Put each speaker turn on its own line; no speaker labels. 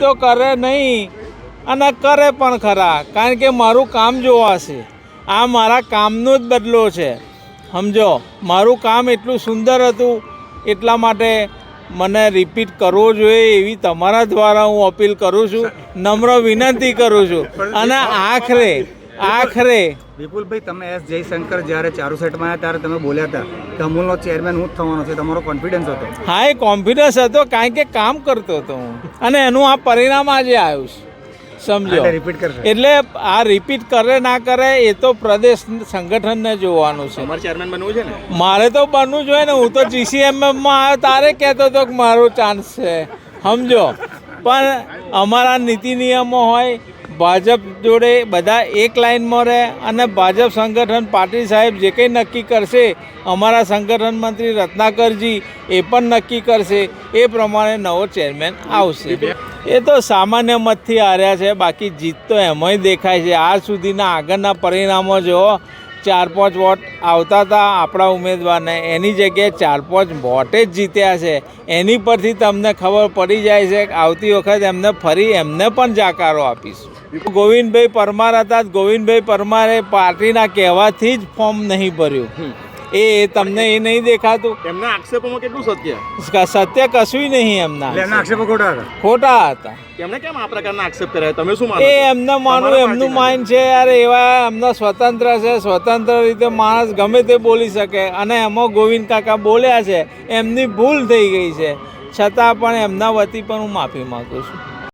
તો કરે નહીં અને કરે પણ ખરા. કારણ કે મારું કામ જોવાશે આ મારા કામનો જ બદલો છે. સમજો મારું કામ એટલું સુંદર હતું એટલા માટે મને રિપીટ કરવો જોઈએ એવી તમારા દ્વારા હું અપીલ કરું છું. નમ્ર વિનંતી કરું છું. અને આખરે આખરે.
વિપુલભાઈ તમે એસ જયશંકર જ્યારે ચારુ સેટમાં આવ્યા ત્યારે તમે બોલ્યા હતા કે અમૂલનો ચેરમેન હું જ થવાનો છે. તમારો કોન્ફિડન્સ હતો?
હા એ કોન્ફિડન્સ હતો કારણ કે કામ કરતો હતો હું. અને એનું આ પરિણામ આજે આવ્યું છે. સમજો.
એટલે રિપીટ કરશે.
એટલે આ રિપીટ કરે ના કરે એ તો પ્રદેશ સંગઠનને જોવાનું છે.
ચેરમેન બનવું છે ને?
મારે તો બનવું જોઈએ ને હું તો જીસીએમએમમાં આવ્યો તારે કહેતો હતો કે મારો ચાન્સ છે. સમજો. પણ અમારા નીતિ નિયમો હોય ભાજપ જોડે બધા એક લાઇનમાં રહે અને ભાજપ સંગઠન પાટીલ સાહેબ જે કંઈ નક્કી કરશે અમારા સંગઠન મંત્રી રત્નાકરજી એ પણ નક્કી કરશે. એ પ્રમાણે નવો ચેરમેન આવશે. એ તો સામાન્ય મતથી હાર્યા છે બાકી જીત તો એમાંય દેખાય છે. આજ સુધીના આગળના પરિણામો જો ચાર પાંચ વોટ આવતા હતા આપણા ઉમેદવારને. એની જગ્યાએ ચાર પાંચ વોટે જ જીત્યા છે. એની પરથી તમને ખબર પડી જાય છે કે આવતી વખત એમને ફરી એમને પણ જાકારો આપીશું. ગોવિંદભાઈ પરમાર હતા. ગોવિંદભાઈ પરમારે પાર્ટીના કહેવાથી જ ફોર્મ નહીં ભર્યું. એ તમને એ નહીં દેખાતું.
એમના આક્ષેપોમાં કેટલું સત્ય?
સત્ય કશું નહીં એમના.
એમના આક્ષેપો ખોટા હતા?
ખોટા હતા.
એમને કેમ આ પ્રકારના આક્ષેપ કર્યા? તમે શું માનો
એ એમને માનવું એમનું માઇન્ડ છે યાર એવા એમના સ્વતંત્ર છે સ્વતંત્ર રીતે માણસ ગમે તે બોલી શકે. અને એમાં ગોવિંદ કાકા બોલ્યા છે એમની ભૂલ થઈ ગઈ છે. છતાં પણ એમના વતી પણ હું માફી માગું છું.